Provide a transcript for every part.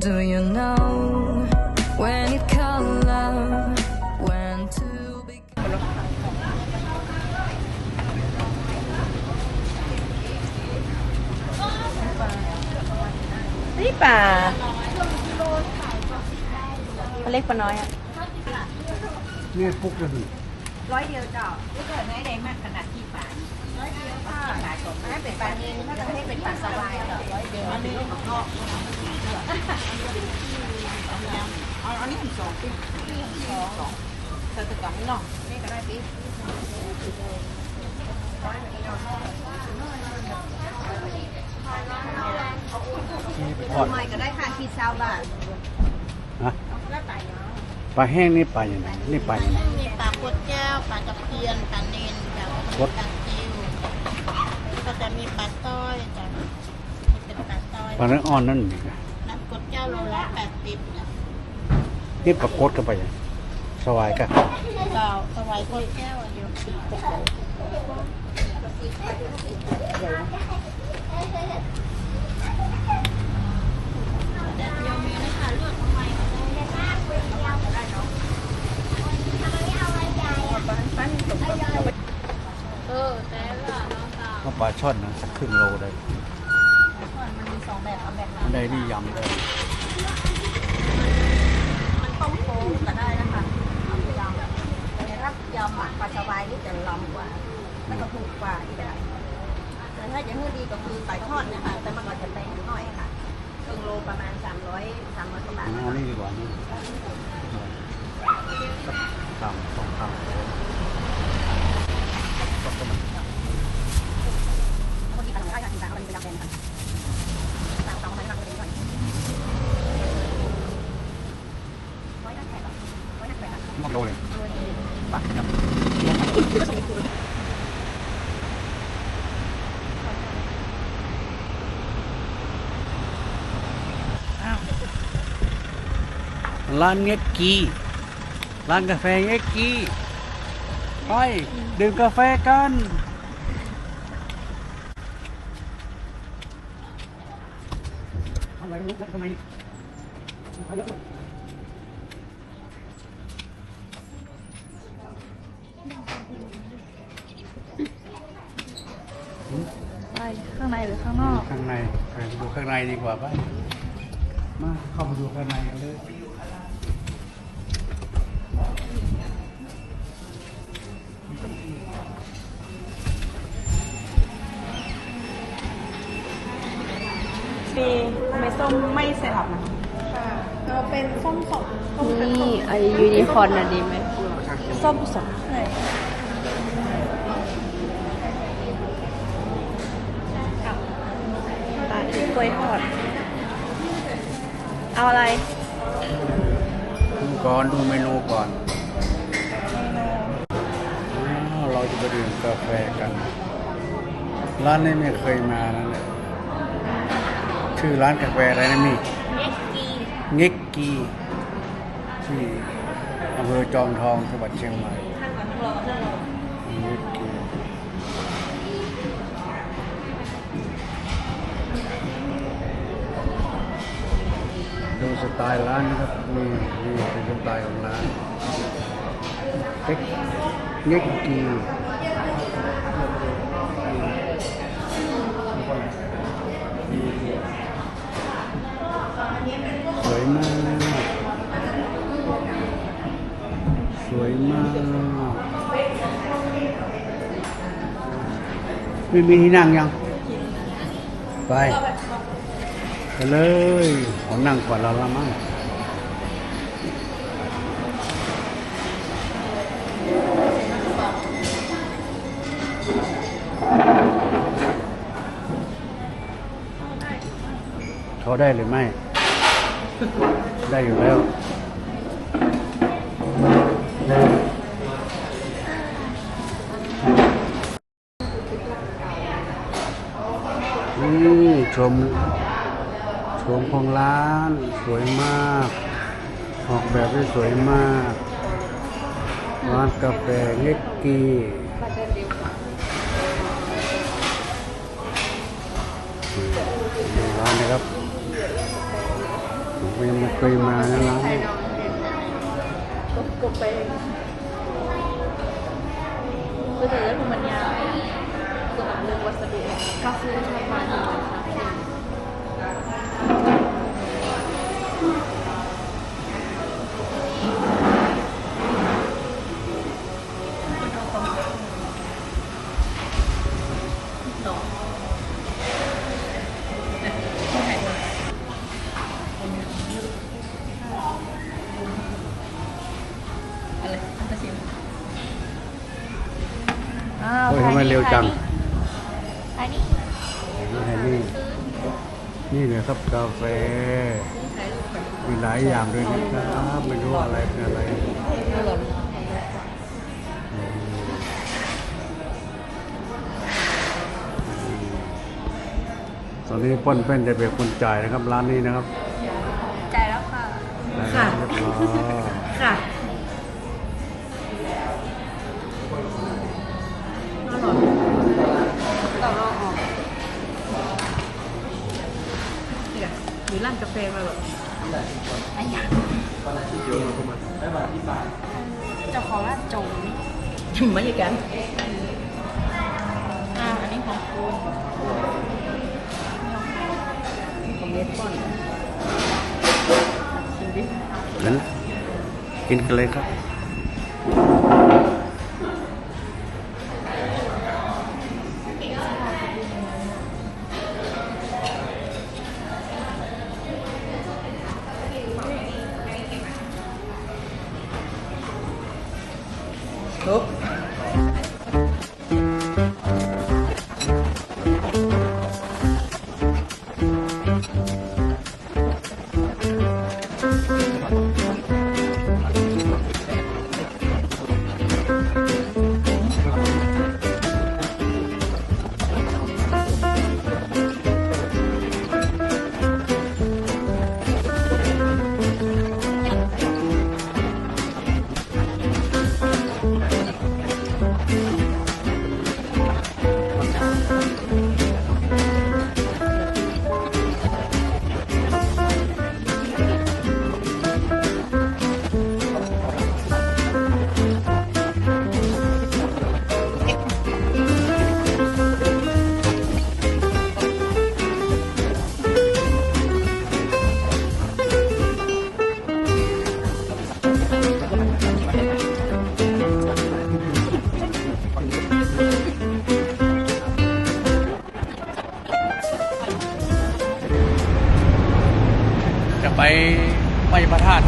Do you know when you call love? When to be นี่ป่าปลาเล็กปลาน้อยอะนี่ปุ๊กเลยดิร้อยเดียวเจ้าไม่เกิดไม่ได้มากขนาดที่ป่า นร้อยเดียวค่ะขนาดของถ้าเป็นปลาเองถ้าจะให้เป็นปลาสวายเหรอร้อยเดียวอันนี้ของนอกเอาอันนี้ถึงสองปิ๊บสองเธอจะกลับไม่หรอกนี่ก็ได้ปิ๊บทอดใหม่ก็ได้ค่ะที่ซาวบาทฮะปลาแห้งนี่ปลาอย่างไรนี่ปลาอย่างไรมีปลากดแก้วปลาตะเพียนปลาเนนจ้ะแล้วก็มีปลาจิว ก็จะมีปลาต้อยจ้ะนี่เป็นปลาต้อยปลาเนื้ออ่อนนั่นนี่นะน้ำกดแก้วโลละแปดสิบจ้ะนี่ปลากดกันไปอย่างสวายกันเปล่าสวายกดแก้วอันเดียวสิบแดดเดียวมีนะคะเลือกทำไมก็ได้ เออแต่ละน้องสาว ก็ปลา ช่อนนะสักครึ่งโลได้มันมีสองแบบเอาแบบอันใดนี่ยำได้มันต้มโค้งก็ได้นะคะเอาไปยำแต่ถ้ายำหมักปลาสวายนี่จะลำกว่าแล้วก็ถูกกว่าอีกแบบแต่ถ้าจะให้ดีก็คือไก่ทอดเนะคะแต่มันก็จะแพงหน่อยค่ะครึ่งโลประมาณ300 300กว่าบาทอันนี้ดีกว่านี่สามสองคำก็ประมาณ โลเลยปลาครับร้านเง็กกีร้านกาแฟเง็กกีไปดื่มกาแฟกันทำอะไรกันทำไม ไปข้างในหรือข้างนอก ข้างในไปดูข้างในดีกว่าป่ะมาเข้ามาดูข้างในกันเลยปีไม่ส้มไม่ใส่ผักนะ เราเป็นส้มสดนี่ไอยูนิคอร์นน่ะดีไหมส้มสดตาที่กล้วยทอด เอาอะไร ดูก่อนดูเมนูก่อนอ้าวเราจะไปดื่มกาแฟกัน ร้านนี้ไม่เคยมานะเนี่ยชื่อร้านกาแฟอะไรนะมี่ เง็กกีที่อำเภอจอมทองจังหวัดเชียงใหม่เง็กกีดูสไตล์ร้านนะครับนี่นี่เป็นสไตล์ของร้านเง็กเง็ก วยมาก ไม่มีที่นั่งยัง ไปไปเลยเขานั่งกว่าเราละมั้งเขาได้หรือไม่ ได้อยู่แล้ว นี่ชมชมของร้านสวยมาก ออกแบบได้สวยมาก ร้านกาแฟเล็กกีดูร้านนะครับยังไม่เคยมานะร้านนี้ก็ไปก็จะได้มันยาส่วนแบบเรื่องวัสดุก็คือทำมา ดีนะคะโอ้ยทำไมเร็วจังอันนี้นี่นี่นี่เลยครับกาแฟ มีหลายอย่างด้วยนะครับไม่รู้อะไรเป็นอะไรอืมตอนนี้ป้นเป็นจะเป็นคนจ่ายนะครับร้านนี้นะครับจ่ายแล้วค่ะจ่ายแล้วเรียบร้อยค่ะ หรือร้านกาแฟมาแบบเจ้าของร้านจงถึงมาอย่างกันอ่าอันนี้ของคุณของเน็ตก่อนชิมดิงั้นกินกันเลยครับ พระธาตุ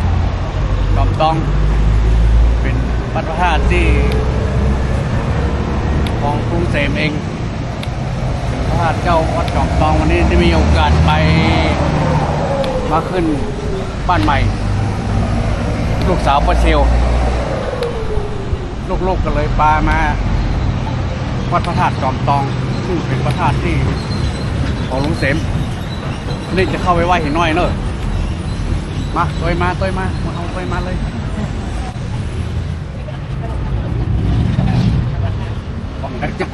จอมตอง เป็นวัดพระธาตุที่ของกรุงเสมเองพระธาตุเจ้าวัดจอมตองวันนี้ได้มีโอกาสไปมาขึ้นบ้านใหม่ ลูกสาวประเชลลูกๆก็เลยปามาวัดพระธาตุจอมตอง ซึ่งเป็นพระธาตุที่ของลุงเสมนี่จะเข้าไปไหว้ห็นน้อยเนอะ มาตัวมาตัวมามาเอาตัวมาเลยบอกกันจะ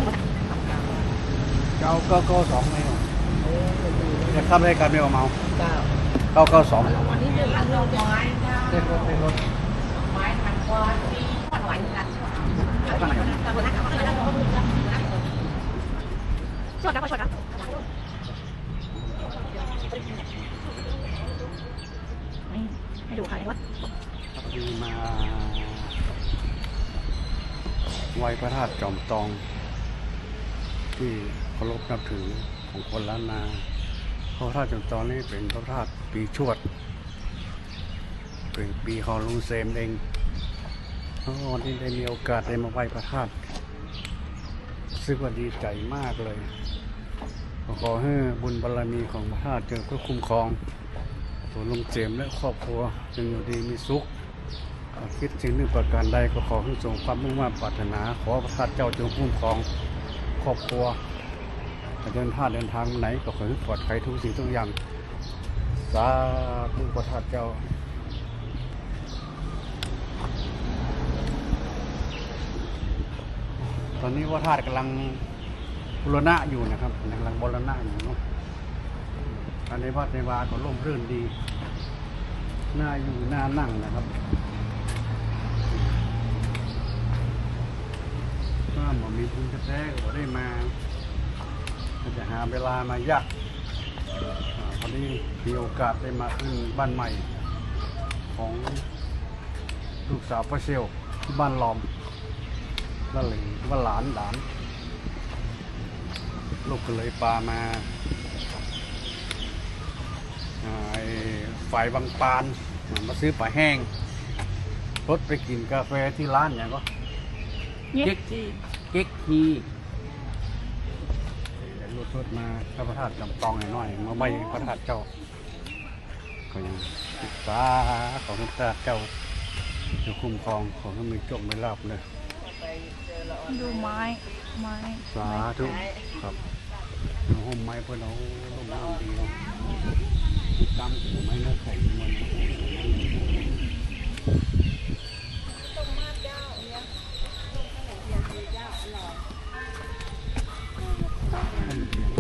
เก้าเก้าเก้าสองไม่หรอจะข้ามได้การไม่เอาเมาเก้าเก้าเก้าสองวันนี้เดือนละร้อยเต้นรถเต้นรถชดนะชดนะ ให้ดูค่ะว่ามีมาไหว้พระธาตุจอมตอง ที่เคารพนับถือของคนล้านนาพระธาตุจอมตองนี่เป็นพระธาตุปีชวด เป็นปีของลุงเซมเองวันนี้ได้มีโอกาสได้มาไหว้พระธาตุซึ่งว่าดีใจมากเลย ขอให้บุญบารรมีของพระธาตุเจอเพื่อคุ้มครอง ตัวลุงเจมและครอบครัวจงอยู่ดีมีสุขคิดสิ่งหนึ่งประการใดก็ขอให้ทรงความมุ่งมั่นปรารถนา ขอพระธาตุเจ้าจงคุ้มครองครอบครัวเดินทางเดินทางไหนก็ขอให้ปลอดภัยทุกสิ่งทุกอย่างสาธุพระธาตุเจ้าตอนนี้พระธาตุกำลังบูรณะอยู่นะครับกำลังบูรณะอยู่เนาะอันในวัดในวาก็ร่มรื่นดี น้าอยู่หน้านั่งนะครับถ้าหมอมีทุนแท้ๆก็ได้มาก็จะหาเวลามายากอ่าพอดีมีโอกาสได้มาขึ้นบ้านใหม่ ของลูกสาวพระเซลที่บ้านลอมบ้านหลิงบ้านหลานหลาน ลูกก็เลยปลามาอ่าไอ ฝ่ายบางปานมาซื้อปลาแห้งรถไปกินกาแฟที่ร้านอย่างก็เย็เก๊กกจีเก๊กฮีเดี๋ยวรถรถมาพระประธาตุจำตองหน่อยมาใบพระธาตุเจ้าก็ยังศึกษาของพระธาตุเจ้าจะคุ้มครองของให้มีโชคไม่ลาบเลยดูไม้ไม้สาธุครับเอาห้องไม้เพื่อนเอาห้องน้ำดีเนาะ ติดตามกูไม้เนื้อไข่มันม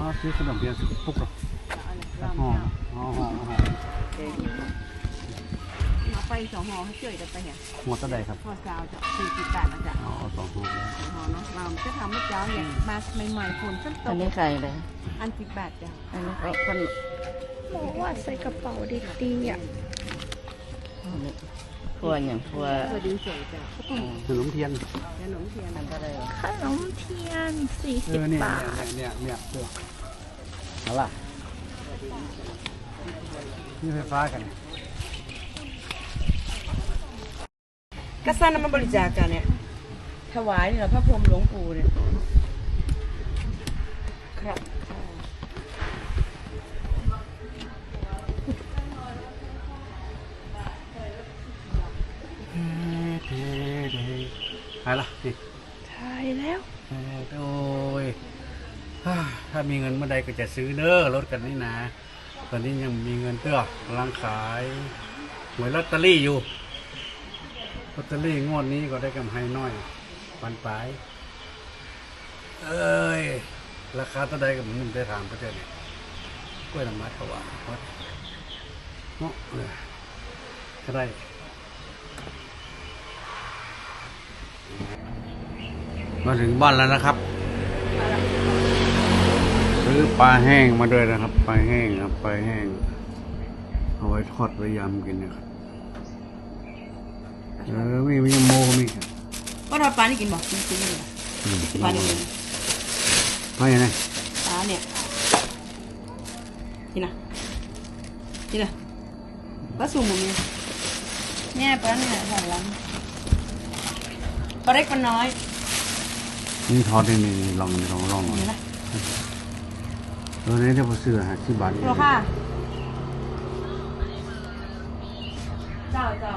าซื้อขนมเปี๊ยะสิปุ๊กหรอห่อห่อห่อห่อเอาไปสองห่อให้เฉยกันไปเนี่ยหัวตะไดครับพ่อสาวจะสี่สิบบาทนะจ๊ะอาเอสองห่อห่อเนาะเราจะทำให้เจ้าเนี่ยมาใหม่ๆฝนต้นตกอันนี้ใครเลยอันสิบบาทจ้ะอันนี้ก็ คนบอกว่าใส่กระเป๋าดีๆอะทัวอย่างทัวเพื่อดีเฉยจ้ะขนมเทียนขนมเทียนมันก็เลยขนมเทียนสี่เอสิบอเนี่ยบาทเนี่ยเนี่ยเนี่ยเสื้อเอาล่ะนี่ไฟฟ้ากันก็สร้างน้ำมันบริจาคกันเนี่ยถวายนี่แหละพระพรหมหลวงปู่เนี่ยครับ เท่เท่ไปละนี่ถ่ายแล้วโอ้ยถ้ามีเงินเมื่อใดก็จะซื้อเด้อรถกันนี่นะ ตอนนี้ยังมีเงินเตื้อกำลังขายหวยลอตเตอรี่อยู่ลอตเตอรี่งวดนี้ก็ได้กำไรน้อยปันปลายเอ้ย ราคาเท่าใดกับมันได้ถามประเทศเนี่ยกล้วยน้ำมัดเขาว่าวัดเนาะออก็ได้ มาถึงบ้านแล้วนะครับซื้อปลาแห้งมาด้วยนะครับ ปลาแห้งครับปลาแห้ง เอาไว้ทอดไว้ยำกินนะครับเออมีมีโมก็มีครับก็ทอดปลานี่กินบอกกินกินเลยอืมปลานี่ปลาอย่างไรปลาเนี่ยกินนะกินนะปลาสูงหมดเนี่ยเนี่ยปลาเนี่ยหอมล้ำปลาเล็กปลาน้อย นี่ทอดนี่นี่ลองลองลองหน่อยเห็นไหมเออนี่เดี๋ยวผมซื้อหาที่บ้านโลค่ะเจ้าเจ้า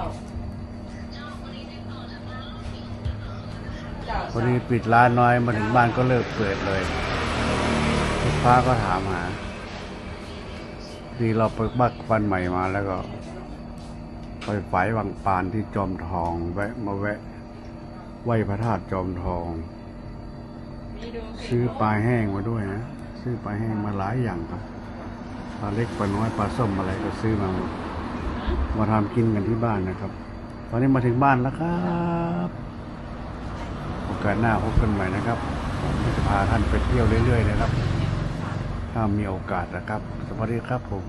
เจ้าพอดีปิดร้านน้อยมาถึงบ้านก็เลิกเปิดเลยลูกค้าก็ถามหาทีเราไปบ้านบ้านใหม่มาแล้วก็ ไปฝายวังปานที่จอมทอง แวะมาแวะไหวพระธาตุจอมทอง ซื้อปลาแห้งมาด้วยนะ ซื้อปลาแห้งมาหลายอย่างครับ ปลาเล็กปลาน้อยปลาส้มอะไรก็ซื้อมาหมดมาทำกินกันที่บ้านนะครับ ตอนนี้มาถึงบ้านแล้วครับโอกาสหน้าพบกันใหม่นะครับผมจะพาท่านไปเที่ยวเรื่อยๆนะครับ ถ้ามีโอกาสนะครับ สวัสดีครับผม